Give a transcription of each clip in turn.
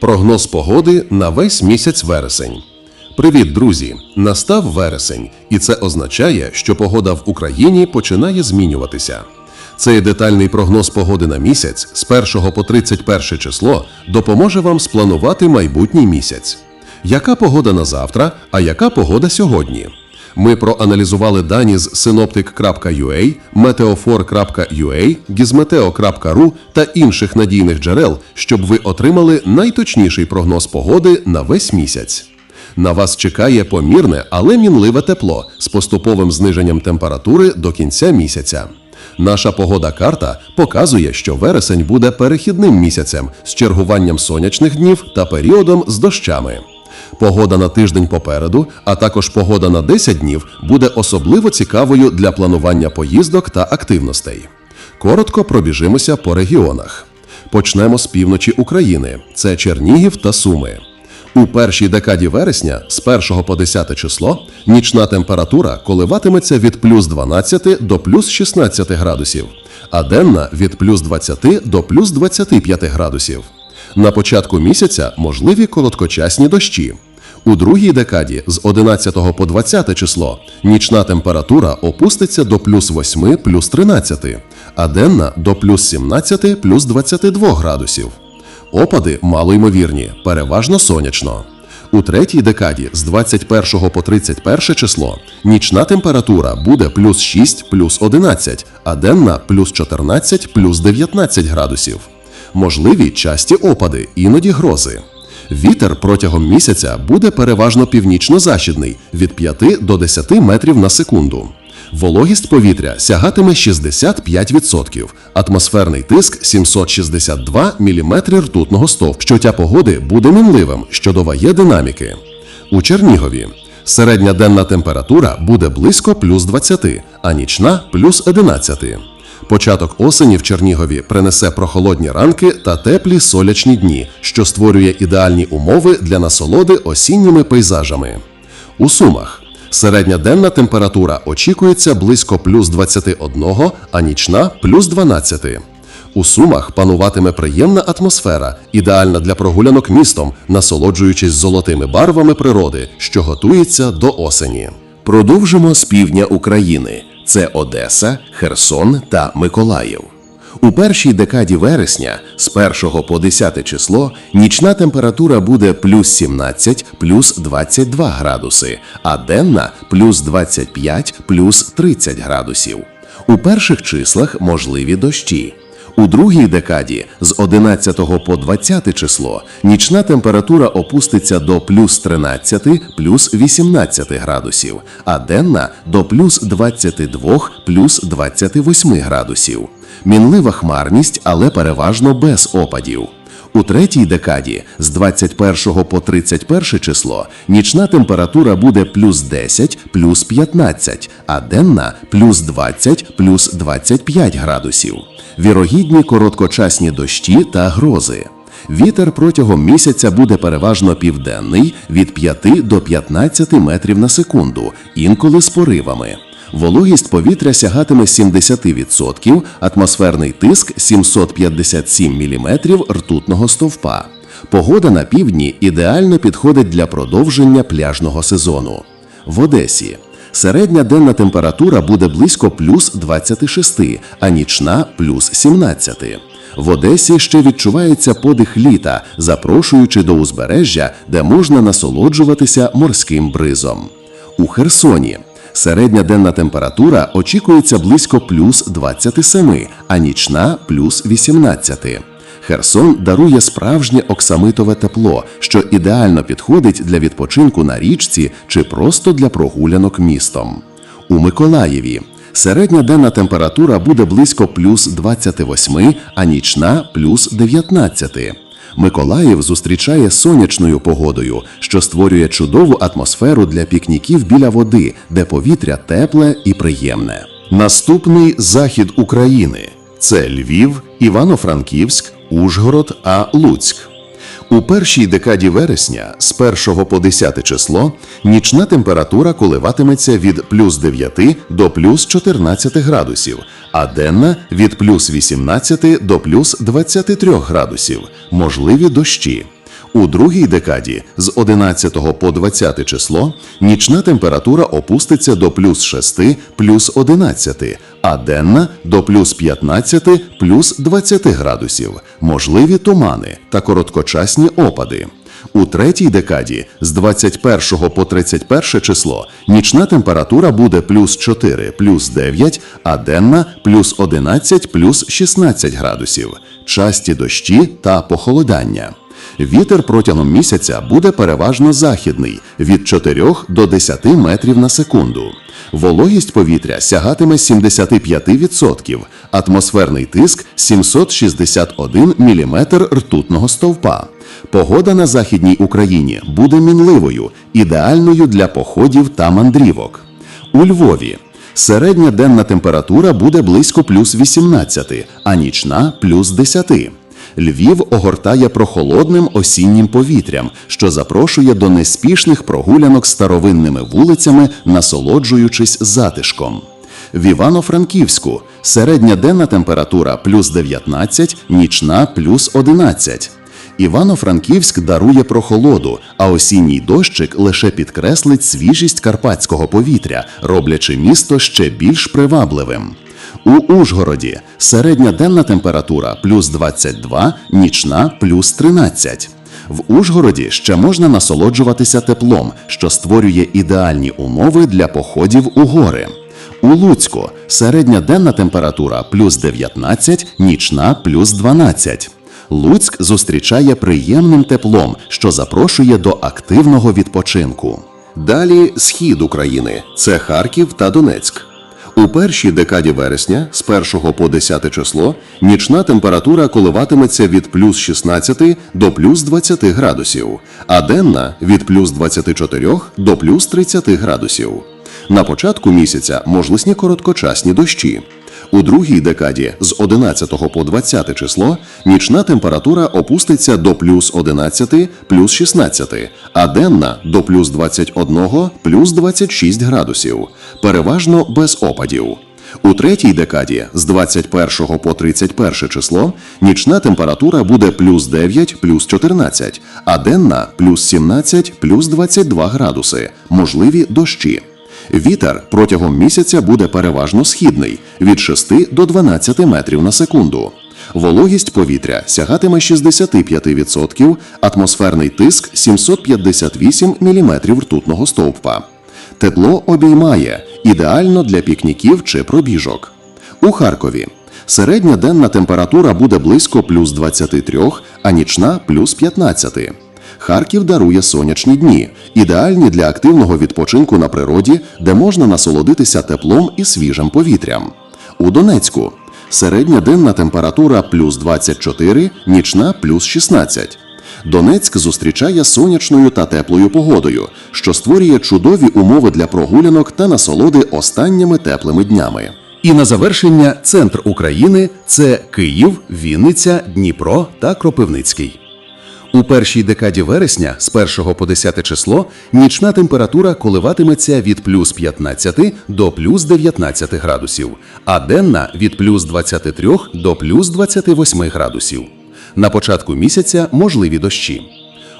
Прогноз погоди на весь місяць вересень. Привіт, друзі! Настав вересень, і це означає, що погода в Україні починає змінюватися. Цей детальний прогноз погоди на місяць з 1 по 31 число допоможе вам спланувати майбутній місяць. Яка погода на завтра, а яка погода сьогодні? Ми проаналізували дані з synoptic.ua, meteofor.ua, gizmeteo.ru та інших надійних джерел, щоб ви отримали найточніший прогноз погоди на весь місяць. На вас чекає помірне, але мінливе тепло з поступовим зниженням температури до кінця місяця. Наша погода-карта показує, що вересень буде перехідним місяцем з чергуванням сонячних днів та періодом з дощами. Погода на тиждень попереду, а також погода на 10 днів буде особливо цікавою для планування поїздок та активностей. Коротко пробіжимося по регіонах. Почнемо з півночі України: це Чернігів та Суми. У першій декаді вересня з 1 по 10 число нічна температура коливатиметься від плюс 12 до плюс 16 градусів, а денна від плюс 20 до плюс 25 градусів. На початку місяця можливі короткочасні дощі. У другій декаді з 11 по 20 число нічна температура опуститься до плюс 8 плюс 13, а денна до плюс 17 плюс 22 градусів. Опади малоймовірні, переважно сонячно. У третій декаді з 21 по 31 число нічна температура буде плюс 6 плюс 11, а денна плюс 14 плюс 19 градусів. Можливі часті опади, іноді грози. Вітер протягом місяця буде переважно північно-західний від 5 до 10 метрів на секунду. Вологість повітря сягатиме 65%, атмосферний тиск 762 мм ртутного стовп. Щоття погоди буде мінливим, що додає динаміки. У Чернігові середня денна температура буде близько плюс 20, а нічна плюс 11. Початок осені в Чернігові принесе прохолодні ранки та теплі сонячні дні, що створює ідеальні умови для насолоди осінніми пейзажами. У Сумах середня денна температура очікується близько плюс 21, а нічна плюс 12. У Сумах пануватиме приємна атмосфера, ідеальна для прогулянок містом, насолоджуючись золотими барвами природи, що готується до осені. Продовжимо з півдня України. Це Одеса, Херсон та Миколаїв. У першій декаді вересня з 1 по 10 число нічна температура буде плюс 17 плюс 22 градуси, а денна плюс 25 плюс 30 градусів. У перших числах можливі дощі. У другій декаді з 11 по 20 число нічна температура опуститься до плюс 13 плюс 18 градусів, а денна до плюс 22 плюс 28 градусів. Мінлива хмарність, але переважно без опадів. У третій декаді з 21 по 31 число нічна температура буде плюс 10 плюс 15, а денна плюс 20 плюс 25 градусів. Вірогідні короткочасні дощі та грози. Вітер протягом місяця буде переважно південний від 5 до 15 метрів на секунду, інколи з поривами. Вологість повітря сягатиме 70%, атмосферний тиск 757 мм ртутного стовпа. Погода на півдні ідеально підходить для продовження пляжного сезону. В Одесі середня денна температура буде близько плюс 26, а нічна плюс 17. В Одесі ще відчувається подих літа, запрошуючи до узбережжя, де можна насолоджуватися морським бризом. У Херсоні середня денна температура очікується близько плюс 27, а нічна плюс 18. Херсон дарує справжнє оксамитове тепло, що ідеально підходить для відпочинку на річці чи просто для прогулянок містом. У Миколаєві середня денна температура буде близько плюс 28, а нічна плюс 19. Миколаїв зустрічає сонячною погодою, що створює чудову атмосферу для пікніків біля води, де повітря тепле і приємне. Наступний захід України це Львів, Івано-Франківськ, Ужгород, а Луцьк. У першій декаді вересня з 1 по 10 число нічна температура коливатиметься від плюс 9 до плюс 14 градусів, а денна від плюс 18 до плюс 23 градусів, можливі дощі. У другій декаді з 11 по 20 число нічна температура опуститься до плюс 6, плюс 11, а денна до плюс 15, плюс 20 градусів, можливі тумани та короткочасні опади. У третій декаді з 21 по 31 число нічна температура буде плюс 4, плюс 9, а денна плюс 11, плюс 16 градусів, часті дощі та похолодання. Вітер протягом місяця буде переважно західний від 4 до 10 метрів на секунду. Вологість повітря сягатиме 75%, атмосферний тиск 761 мм ртутного стовпа. Погода на західній Україні буде мінливою, ідеальною для походів та мандрівок. У Львові середня денна температура буде близько плюс 18, а нічна плюс 10. Львів огортає прохолодним осіннім повітрям, що запрошує до неспішних прогулянок старовинними вулицями, насолоджуючись затишком. В Івано-Франківську середня денна температура плюс 19, нічна плюс 11. Івано-Франківськ дарує прохолоду, а осінній дощик лише підкреслить свіжість карпатського повітря, роблячи місто ще більш привабливим. У Ужгороді середня денна температура плюс 22, нічна плюс 13. В Ужгороді ще можна насолоджуватися теплом, що створює ідеальні умови для походів у гори. У Луцьку середня денна температура плюс 19, нічна плюс 12. Луцьк зустрічає приємним теплом, що запрошує до активного відпочинку. Далі схід України це Харків та Донецьк. У першій декаді вересня, з 1 по 10 число, нічна температура коливатиметься від плюс 16 до плюс 20 градусів, а денна від плюс 24 до плюс 30 градусів. На початку місяця можливі короткочасні дощі. У другій декаді з 11 по 20 число нічна температура опуститься до плюс 11, плюс 16, а денна до плюс 21, плюс 26 градусів, переважно без опадів. У третій декаді з 21 по 31 число нічна температура буде плюс 9, плюс 14, а денна плюс 17, плюс 22 градуси, можливі дощі. Вітер протягом місяця буде переважно східний від 6 до 12 метрів на секунду. Вологість повітря сягатиме 65%, атмосферний тиск 758 мм ртутного стовпа. Тепло обіймає ідеально для пікніків чи пробіжок. У Харкові середня денна температура буде близько плюс 23, а нічна плюс 15. Харків дарує сонячні дні, ідеальні для активного відпочинку на природі, де можна насолодитися теплом і свіжим повітрям. У Донецьку середня денна температура плюс 24, нічна плюс 16. Донецьк зустрічає сонячною та теплою погодою, що створює чудові умови для прогулянок та насолоди останніми теплими днями. І на завершення центр України це Київ, Вінниця, Дніпро та Кропивницький. У першій декаді вересня з 1 по 10 число нічна температура коливатиметься від плюс 15 до плюс 19 градусів, а денна від плюс 23 до плюс 28 градусів. На початку місяця можливі дощі.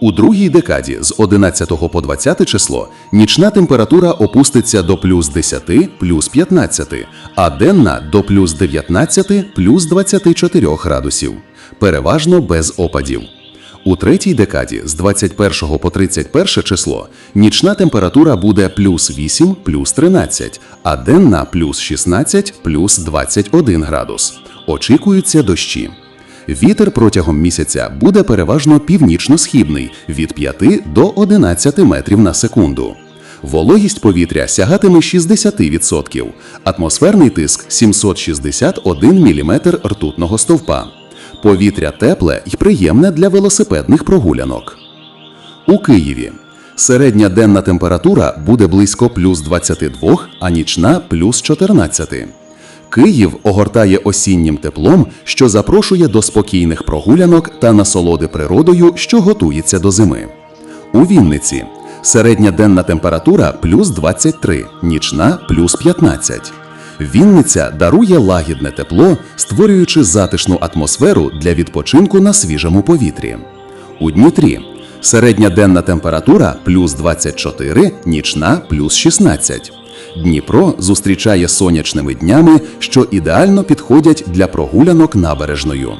У другій декаді з 11 по 20 число нічна температура опуститься до плюс 10, плюс 15, а денна до плюс 19, плюс 24 градусів. Переважно без опадів. У третій декаді з 21 по 31 число нічна температура буде плюс 8, плюс 13, а денна плюс 16, плюс 21 градус. Очікуються дощі. Вітер протягом місяця буде переважно північно-східний від 5 до 11 метрів на секунду. Вологість повітря сягатиме 60%, атмосферний тиск 761 мм ртутного стовпа. Повітря тепле і приємне для велосипедних прогулянок. У Києві середня денна температура буде близько плюс 22, а нічна плюс 14. Київ огортає осіннім теплом, що запрошує до спокійних прогулянок та насолоди природою, що готується до зими. У Вінниці середня денна температура плюс 23, нічна плюс 15. Вінниця дарує лагідне тепло, створюючи затишну атмосферу для відпочинку на свіжому повітрі. У Дніпрі Середня денна температура плюс 24, нічна плюс 16. Дніпро зустрічає сонячними днями, що ідеально підходять для прогулянок набережною.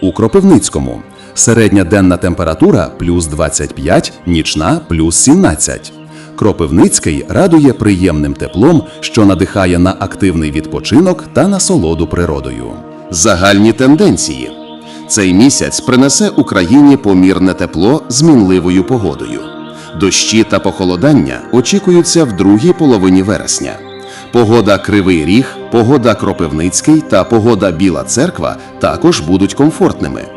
У Кропивницькому середня денна температура плюс 25, нічна плюс 17. Кропивницький радує приємним теплом, що надихає на активний відпочинок та насолоду природою. Загальні тенденції. Цей місяць принесе Україні помірне тепло з мінливою погодою. Дощі та похолодання очікуються в другій половині вересня. Погода Кривий Ріг, погода Кропивницький та погода Біла Церква також будуть комфортними.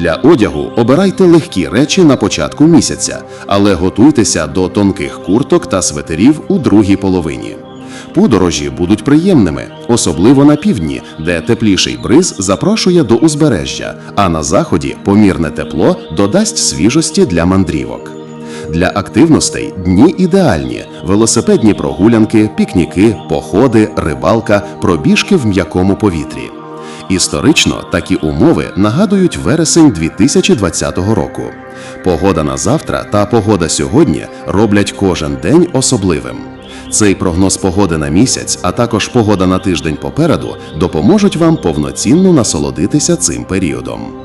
Для одягу обирайте легкі речі на початку місяця, але готуйтеся до тонких курток та светерів у другій половині. Подорожі будуть приємними, особливо на півдні, де тепліший бриз запрошує до узбережжя, а на заході помірне тепло додасть свіжості для мандрівок. Для активностей дні ідеальні: велосипедні прогулянки, пікніки, походи, рибалка, пробіжки в м'якому повітрі. Історично такі умови нагадують вересень 2020 року. Погода на завтра та погода сьогодні роблять кожен день особливим. Цей прогноз погоди на місяць, а також погода на тиждень попереду допоможуть вам повноцінно насолодитися цим періодом.